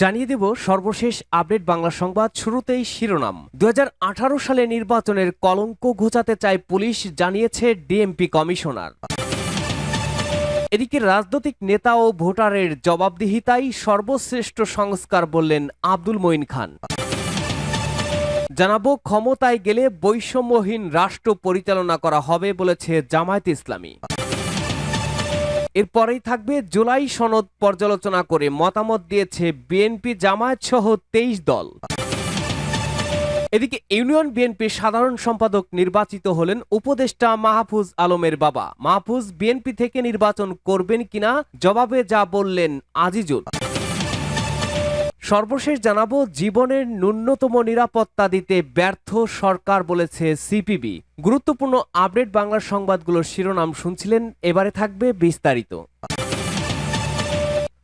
জানিয়ে দেব সর্বশেষ আপডেট বাংলা সংবাদ শুরুতেই শিরোনাম। দু হাজার আঠারো সালে নির্বাচনের কলঙ্ক ঘোচাতে চায় পুলিশ, জানিয়েছে ডিএমপি কমিশনার। এদিকে রাজনৈতিক নেতা ও ভোটারের জবাবদিহিতাই সর্বশ্রেষ্ঠ সংস্কার বললেন আব্দুল মঈন খান। জানাব, ক্ষমতায় গেলে বৈষম্যহীন রাষ্ট্র পরিচালনা করা হবে বলেছে জামায়াত ইসলামী। এরপরেই থাকবে জুলাই সনদ পর্যালোচনা করে মতামত দিয়েছে বিএনপি জামায়াত সহ তেইশ দল। এদিকে ইউনিয়ন বিএনপির সাধারণ সম্পাদক নির্বাচিত হলেন উপদেষ্টা মাহফুজ আলমের বাবা। মাহফুজ, বিএনপি থেকে নির্বাচন করবেন কিনা? জবাবে যা বললেন আজিজুল। সর্বশেষ জানাব, জীবনের ন্যূনতম নিরাপত্তা দিতে ব্যর্থ সরকার বলেছে সিপিবি। গুরুত্বপূর্ণ আপডেট বাংলার সংবাদগুলোর শিরোনাম শুনছিলেন, এবারে থাকবে বিস্তারিত।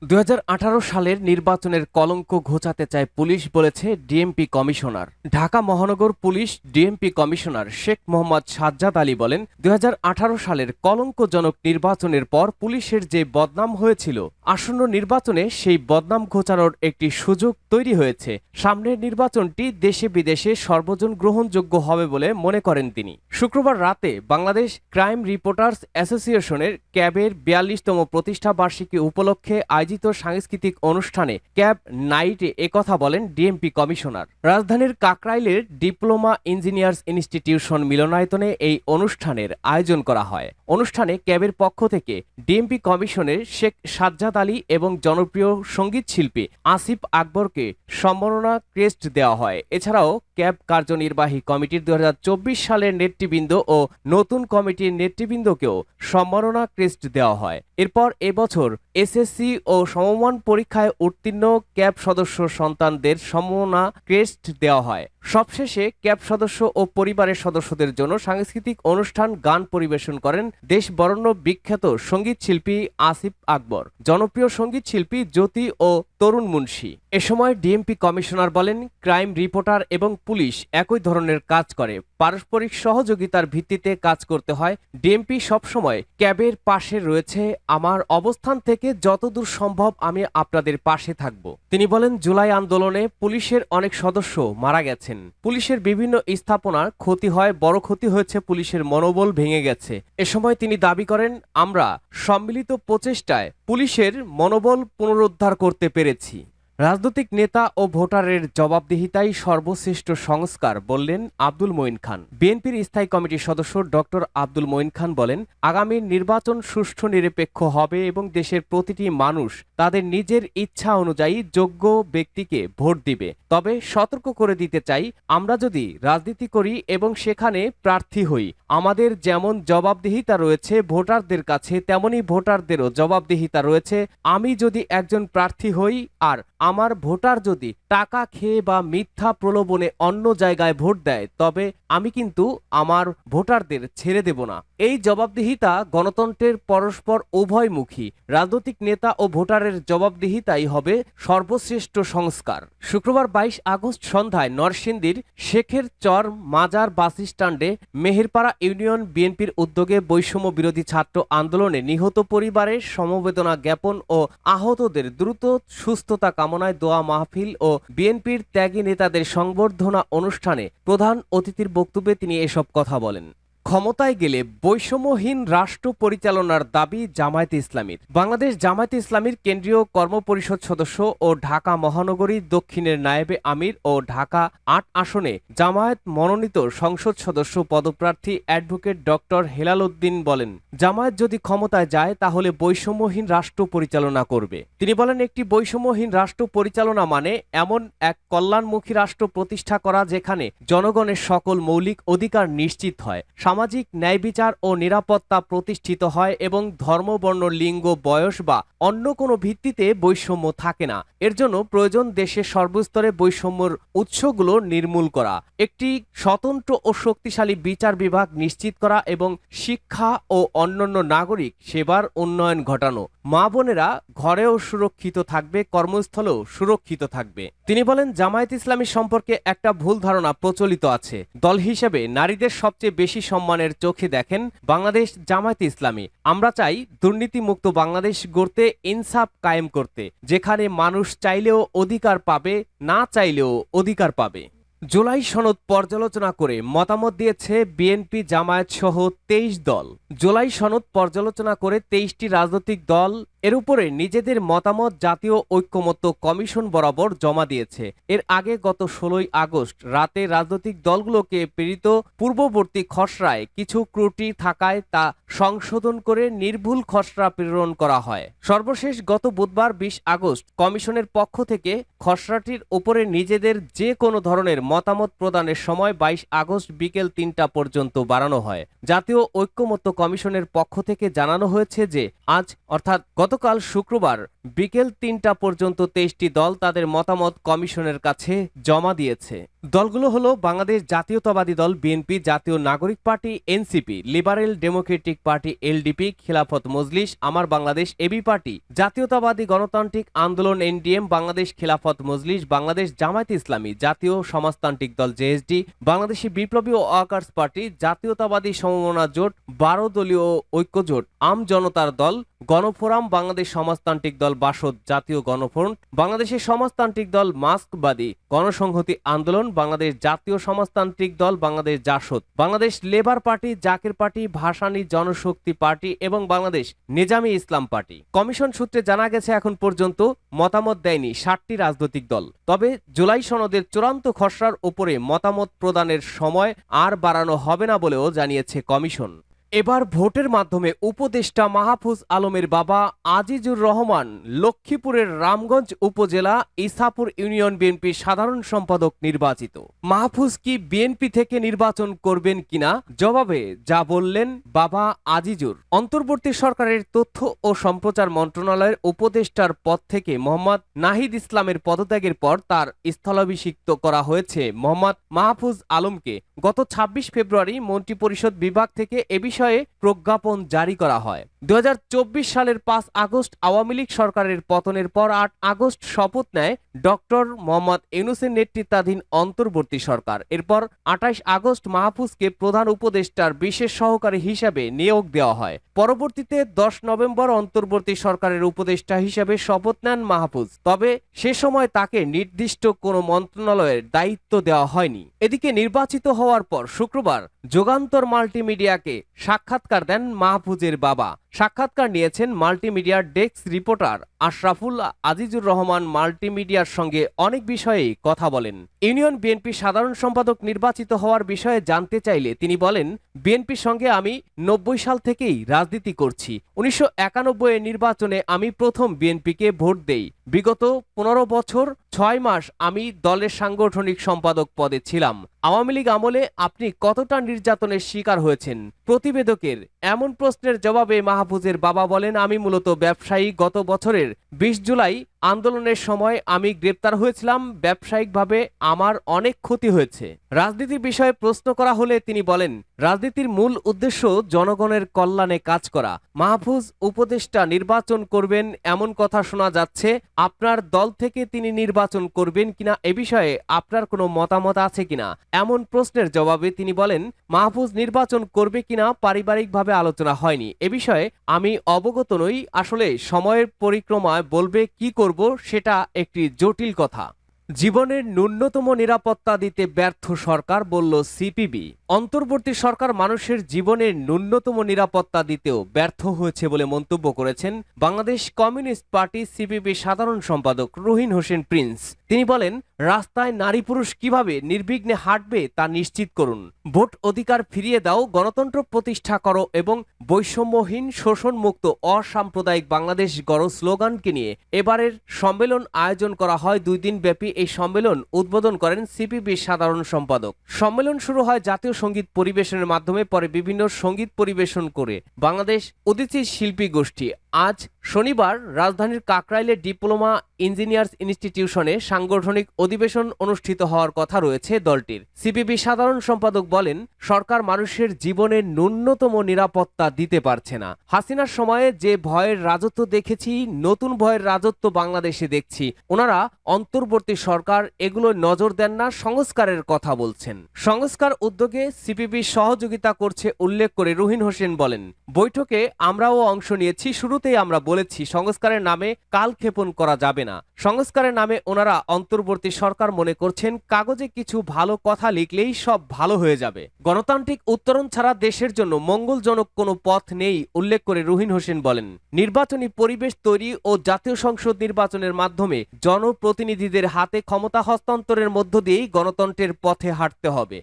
দু হাজার আঠারো সালের নির্বাচনের কলঙ্ক ঘোচাতে চায় পুলিশ বলেছে ডিএমপি কমিশনার। ঢাকা মহানগর police DMP commissioner Sheikh Mohammad Sajjad Ali বলেন, দুই হাজার আঠারো সালের কলঙ্কজনক নির্বাচনের পর পুলিশের যে বদনাম হয়েছিল, আসন্ন নির্বাচনে সেই বদনাম ঘোচানোর একটি সুযোগ তৈরি হয়েছে। সামনের নির্বাচনটি দেশে বিদেশে সর্বজন গ্রহণযোগ্য হবে বলে মনে করেন তিনি। শুক্রবার রাতে বাংলাদেশ ক্রাইম রিপোর্টার্স অ্যাসোসিয়েশনের ক্যাবের বিয়াল্লিশতম প্রতিষ্ঠা বার্ষিকী উপলক্ষে আয়োজিত সাংস্কৃতিক অনুষ্ঠানে ক্যাব নাইটে একথা বলেন ডিএমপি কমিশনার। রাজধানীর কাকরাইলের ডিপ্লোমা ইঞ্জিনিয়ার্স ইনস্টিটিউশন মিলনায়তনে এই অনুষ্ঠানের আয়োজন করা হয়। অনুষ্ঠানে ক্যাবের পক্ষ থেকে ডিএমপি কমিশনের শেখ সাজ্জাদ আলী এবং জনপ্রিয় সংগীত শিল্পী আসিফ আকবরকে সম্মাননা ক্রেস্ট দেওয়া হয়। এছাড়াও ক্যাব কার্যনির্বাহী কমিটির দু হাজার চব্বিশ সালের নেতৃবৃন্দ ও নতুন কমিটির নেতৃবৃন্দকেও সম্মাননা ক্রেস্ট দেওয়া হয়। এরপর এবছর এসএসসি ও সমমান পরীক্ষায় উত্তীর্ণ ক্যাব সদস্য সন্তানদের সম্মাননা ক্রেস্ট দেওয়া হয়। সবশেষে ক্যাব সদস্য ও পরিবারের সদস্যদের জন্য সাংস্কৃতিক অনুষ্ঠান গান পরিবেশন করেন দেশ বরণ্য বিখ্যাত সংগীত শিল্পী আসিফ আকবর জনপ্রিয় সংগীত শিল্পী জ্যোতি ও তরুণ মুন্সি। এ সময় ডিএমপি কমিশনার বলেন, ক্রাইম রিপোর্টার এবং পুলিশ একই ধরনের কাজ করে। পারস্পরিক সহযোগিতার ভিত্তিতে কাজ করতে হয়। ডিএমপি সবসময় ক্যাবের পাশে রয়েছে। আমার অবস্থান থেকে যতদূর সম্ভব আমি আপনাদের পাশে থাকব। তিনি বলেন, জুলাই আন্দোলনে পুলিশের অনেক সদস্য মারা গেছেন। পুলিশের বিভিন্ন স্থাপনার ক্ষতি হয়, বড় ক্ষতি হয়েছে, পুলিশের মনোবল ভেঙে গেছে। এ সময় তিনি দাবি করেন, আমরা সম্মিলিত প্রচেষ্টায় পুলিশের মনোবল পুনরুদ্ধার করতে পেরেছি। রাজনৈতিক নেতা ও ভোটারের জবাবদিহিতাই সর্বশ্রেষ্ঠ সংস্কার বললেন আব্দুল মঈন খান। বিএনপির স্থায়ী কমিটির সদস্য ডক্টর আব্দুল মঈন খান বলেন, আগামী নির্বাচন সুষ্ঠু নিরপেক্ষ হবে এবং দেশের প্রতিটি মানুষ তাদের নিজের ইচ্ছা অনুযায়ী যোগ্য ব্যক্তিকে ভোট দিবে। তবে সতর্ক করে দিতে চাই, আমরা যদি রাজনীতি করি এবং সেখানে প্রার্থী হই, আমাদের যেমন জবাবদিহিতা রয়েছে ভোটারদের কাছে, তেমনি ভোটারদেরও জবাবদিহিতা রয়েছে। আমি যদি একজন প্রার্থী হই আর আমার ভোটার যদি টাকা খেয়ে বা মিথ্যা প্রলোভনে অন্য জায়গায় ভোট দেয়, তবে আমি কিন্তু আমার ভোটারদের ছেড়ে দেব না। এই জবাবদিহিতা গণতন্ত্রের পরস্পর উভয়মুখী। রাজনৈতিক নেতা ও ভোটারের জবাবদিহিতাই হবে সর্বশ্রেষ্ঠ সংস্কার। শুক্রবার বাইশ আগস্ট সন্ধ্যায় নরসিংদীর শেখের চর মাজার বাস স্ট্যান্ডে মেহেরপাড়া ইউনিয়ন বিএনপির উদ্যোগে বৈষম্য বিরোধী ছাত্র আন্দোলনে নিহত পরিবারের সমবেদনা জ্ঞাপন ও আহতদের দ্রুত সুস্থতা কামনায় দোয়া মাহফিল ও বিএনপির ত্যাগী নেতাদের সংবর্ধনা অনুষ্ঠানে প্রধান অতিথির বক্তব্যে তিনি এসব কথা বলেন। ক্ষমতায় গেলে বৈষম্যহীন রাষ্ট্র পরিচালনার দাবি জামায়াতে ইসলামীর। বাংলাদেশ জামায়াতে ইসলামীর কেন্দ্রীয় কর্মপরিষদ সদস্য ও ঢাকা মহানগরী দক্ষিণের নায়েবে আমির ও ঢাকা আট আসনে জামায়াত মনোনীত সংসদ সদস্য পদপ্রার্থী অ্যাডভোকেট ডক্টর হেলাল উদ্দিন বলেন, জামায়াত যদি ক্ষমতায় যায় তাহলে বৈষম্যহীন রাষ্ট্র পরিচালনা করবে। তিনি বলেন, একটি বৈষম্যহীন রাষ্ট্র পরিচালনা মানে এমন এক কল্যাণমুখী রাষ্ট্র প্রতিষ্ঠা করা যেখানে জনগণের সকল মৌলিক অধিকার নিশ্চিত হয়। সামাজিক ন্যায় বিচার ও নিরাপত্তা প্রতিষ্ঠিত হয় এবং ধর্মবর্ণ লিঙ্গ, বয়স বা অন্য কোনো ভিত্তিতে বৈষম্য থাকে না। এর জন্য প্রয়োজন দেশের সর্বস্তরে বৈষম্যর উৎসগুলো নির্মূল করা, একটি স্বতন্ত্র ও শক্তিশালী বিচার বিভাগ নিশ্চিত করা এবং শিক্ষা ও অন্যান্য নাগরিক সেবার উন্নয়ন ঘটানো। মা বোনেরা ঘরেও সুরক্ষিত থাকবে, কর্মস্থলেও সুরক্ষিত থাকবে। তিনি বলেন, জামায়াত ইসলামী সম্পর্কে একটা ভুল ধারণা প্রচলিত আছে। দল হিসেবে নারীদের সবচেয়ে বেশি সম্মানের চোখে দেখেন বাংলাদেশ জামায়াতে ইসলামী। আমরা চাই দুর্নীতিমুক্ত বাংলাদেশ গড়তে, ইনসাফ কায়েম করতে, যেখানে মানুষ চাইলেও অধিকার পাবে, না চাইলেও অধিকার পাবে। জুলাই সনদ পর্যালোচনা করে মতামত দিয়েছে বিএনপি জামায়াত সহ তেইশ দল। জুলাই সনদ পর্যালোচনা করে তেইশটি রাজনৈতিক দল এর উপরে নিজেদের মতামত জাতীয় ঐক্যমত্য কমিশন বরাবর জমা দিয়েছে। এর আগে গত ষোলোই আগস্ট রাতে রাজনৈতিক দলগুলোকে প্রেরিত পূর্ববর্তী খসড়ায় কিছু ত্রুটি থাকায় তা সংশোধন করে নির্ভুল খসড়া প্রেরণ করা হয়। সর্বশেষ গত বুধবার বিশ আগস্ট কমিশনের পক্ষ থেকে খসড়াটির ওপরে নিজেদের যে কোনো ধরনের মতামত প্রদানের সময় বাইশ আগস্ট বিকেল তিনটা পর্যন্ত বাড়ানো হয়। জাতীয় ঐক্যমত্য কমিশনের পক্ষ থেকে জানানো হয়েছে যে আজ, অর্থাৎ গতকাল শুক্রবার বিকেল তিনটা পর্যন্ত তেইশটি দল তাদের মতামত কমিশনের কাছে জমা দিয়েছে। দলগুলো হলো বাংলাদেশ জাতীয়তাবাদী দল BNP, Jatiya Nagorik party, NCP, liberal democratic party, LDP, Khilafat Majlis, আমার বাংলাদেশ, এবি পার্টি, জাতীয়তাবাদী গণতান্ত্রিক আন্দোলন, এনডিএম, বাংলাদেশ খিলাফত মজলিস, বাংলাদেশ জামায়াত ইসলামী, জাতীয় সমাজতান্ত্রিক দল জেএসডি, বাংলাদেশি বিপ্লবী ও ওয়ার্কার্স পার্টি, জাতীয়তাবাদী সমমনা জোট, বারো দলীয় ঐক্য জোট আম জনতার দল, গণফোরাম বাংলাদেশ সমাজতান্ত্রিক দল বাসদ জাতীয় গণফ্রন্ট বাংলাদেশের সমাজতান্ত্রিক দল মাস্কবাদী গণসংহতি আন্দোলন, বাংলাদেশ জাতীয় সমাজতান্ত্রিক দল, Bangladesh Jasad, Bangladesh labour party, Zaker party, Bhasani Janashakti party এবং বাংলাদেশ নিজামী ইসলাম পার্টি। কমিশন সূত্রে জানা গেছে, এখন পর্যন্ত মতামত দেয়নি ষাটটি রাজনৈতিক দল। তবে জুলাই সনদের চূড়ান্ত খসড়ার উপরে মতামত প্রদানের সময় আর বাড়ানো হবে না বলেও জানিয়েছে কমিশন। এবার ভোটের মাধ্যমে উপদেষ্টা মাহফুজ আলমের বাবা আজিজুর রহমান লক্ষ্মীপুরের রামগঞ্জ উপজেলা ইসাপুর ইউনিয়ন বিএনপি সাধারণ সম্পাদক নির্বাচিত। মাহফুজ কি বিএনপি থেকে নির্বাচন করবেন কিনা? জবাবে যা বললেন বাবা আজিজুর। অন্তর্বর্তী সরকারের তথ্য ও সম্প্রচার মন্ত্রণালয়ের উপদেষ্টার পদ থেকে মোহাম্মদ নাহিদ ইসলামের পদত্যাগের পর তার স্থলাভিষিক্ত করা হয়েছে মোহাম্মদ মাহফুজ আলমকে। গত ২৬ ফেব্রুয়ারি মন্ত্রিপরিষদ বিভাগ থেকে এ বিষয়ে প্রজ্ঞাপন জারি করা হয়। দু হাজার চব্বিশ সালের পাঁচ আগস্ট আওয়ামী লীগ সরকারের পতনের পর আট আগস্ট শপথ নেয় ডক্টর মোহাম্মদ ইউনুসের নেতৃত্বাধীন অন্তর্বর্তী সরকার। এরপর আঠাইশ আগস্ট মাহফুজকে প্রধান উপদেষ্টার বিশেষ সহকারী হিসাবে নিয়োগ দেওয়া হয়। পরবর্তীতে দশ নভেম্বর অন্তর্বর্তী সরকারের উপদেষ্টা হিসাবে শপথ নেন মাহফুজ। তবে সে সময় তাকে নির্দিষ্ট কোনো মন্ত্রণালয়ের দায়িত্ব দেওয়া হয়নি। এদিকে নির্বাচিত হওয়ার পর শুক্রবার যুগান্তর মাল্টিমিডিয়াকে সাক্ষাৎকার দেন মাহফুজের বাবা। সাক্ষাৎকার নিয়েছেন মাল্টিমিডিয়ার ডেস্ক রিপোর্টার আশরাফুল আজিজুর রহমান। মাল্টিমিডিয়ার সঙ্গে অনেক বিষয়েই কথা বলেন। ইউনিয়ন বিএনপি সাধারণ সম্পাদক নির্বাচিত হওয়ার বিষয়ে জানতে চাইলে তিনি বলেন, বিএনপির সঙ্গে আমি নব্বই সাল থেকেই রাজনীতি করছি। উনিশশো একানব্বই এর নির্বাচনে আমি প্রথম বিএনপিকে ভোট দেই। বিগত পনেরো বছর ছয় মাস আমি দলের সাংগঠনিক সম্পাদক পদে ছিলাম। আওয়ামী লীগ আমলে আপনি কতটা নির্যাতনের শিকার হয়েছেন? প্রতিবেদকের এমন প্রশ্নের জবাবে মাহফুজের বাবা বলেন আমি মূলত ব্যবসায়ী গত বছরের বিশ জুলাই আন্দোলনের সময় আমি গ্রেপ্তার হয়েছিলাম। ব্যবসায়িকভাবে আমার অনেক ক্ষতি হয়েছে। রাজনীতির বিষয়ে প্রশ্ন করা হলে তিনি বলেন, রাজনীতির মূল উদ্দেশ্য জনগণের কল্যাণে কাজ করা। মাহফুজ উপদেষ্টা নির্বাচন করবেন এমন কথা শোনা যাচ্ছে। আপনার দল থেকে তিনি নির্বাচন করবেন কিনা এ বিষয়ে আপনার কোনো মতামত আছে কিনা? এমন প্রশ্নের জবাবে তিনি বলেন, মাহফুজ নির্বাচন করবে কিনা পারিবারিকভাবে আলোচনা হয়নি। এ বিষয়ে আমি অবগত নই। আসলে সময়ের পরিক্রমায় বলবে কি করব সেটা একটি জটিল কথা। জীবনের ন্যূনতম নিরাপত্তা দিতে ব্যর্থ সরকার, বলল সিপিবি। অন্তর্বর্তী সরকার মানুষের জীবনের ন্যূনতম নিরাপত্তা দিতেও ব্যর্থ হয়েছে বলে মন্তব্য করেছেন বাংলাদেশ কমিউনিস্ট পার্টি সিপিবি সাধারণ সম্পাদক রুহিন হোসেন প্রিন্স। তিনি বলেন, রাস্তায় নারী পুরুষ কীভাবে নির্বিঘ্নে হাঁটবে তা নিশ্চিত করুন। ভোট অধিকার ফিরিয়ে দাও, গণতন্ত্র প্রতিষ্ঠা করো এবং বৈষম্যহীন, শোষণমুক্ত, অসাম্প্রদায়িক বাংলাদেশ গড় স্লোগানকে নিয়ে। এবারের সম্মেলন আয়োজন করা হয় দুই দিন ব্যাপী। এই সম্মেলন উদ্বোধন করেন সিপিবি সাধারণ সম্পাদক। সম্মেলন শুরু হয় জাতীয় সংগীত পরিবেশনের মাধ্যমে, পরে বিভিন্ন সংগীত পরিবেশন করে। বাংলাদেশ অতিথি শিল্পী গোষ্ঠী, আজ শনিবার রাজধানীর কাকরাইলে ডিপ্লোমা ইঞ্জিনিয়ার্স ইনস্টিটিউশনে সাংগঠনিক অধিবেশন অনুষ্ঠিত হওয়ার কথা রয়েছে দলটির। সিপিবি সাধারণ সম্পাদক বলেন, সরকার মানুষের জীবনের ন্যূনতম নিরাপত্তা দিতে পারছে না। হাসিনার সময়ে যে ভয়ের রাজত্ব দেখেছি, নতুন ভয়ের রাজত্ব বাংলাদেশে দেখছি। ওনারা অন্তর্বর্তী সরকার এগুলো নজর দেন না, সংস্কারের কথা বলছেন। সংস্কার উদ্যোগে সিপিবি সহযোগিতা করছে, উল্লেখ করে রুহিন হোসেন বলেন, বৈঠকে আমরাও অংশ নিয়েছি, শুরুতেই আমরা বলেছি, সংস্কারের নামে কালক্ষেপণ করা যাবে না। সংস্কারের নামে ওনারা অন্তর্বর্তী সরকার মনে করছেন, কাগজে কিছু ভালো কথা লিখলেই সব ভালো হয়ে যাবে। গণতান্ত্রিক উত্তরণ ছাড়া দেশের জন্য মঙ্গলজনক কোনো পথ নেই, উল্লেখ করে রুহিন হোসেন বলেন। নির্বাচনী পরিবেশ তৈরি ও জাতীয় সংসদ নির্বাচনের মাধ্যমে জনপ্রতিনিধিদের হাতে ক্ষমতা হস্তান্তরের মধ্য দিয়েই গণতন্ত্রের পথে হাঁটতে হবে।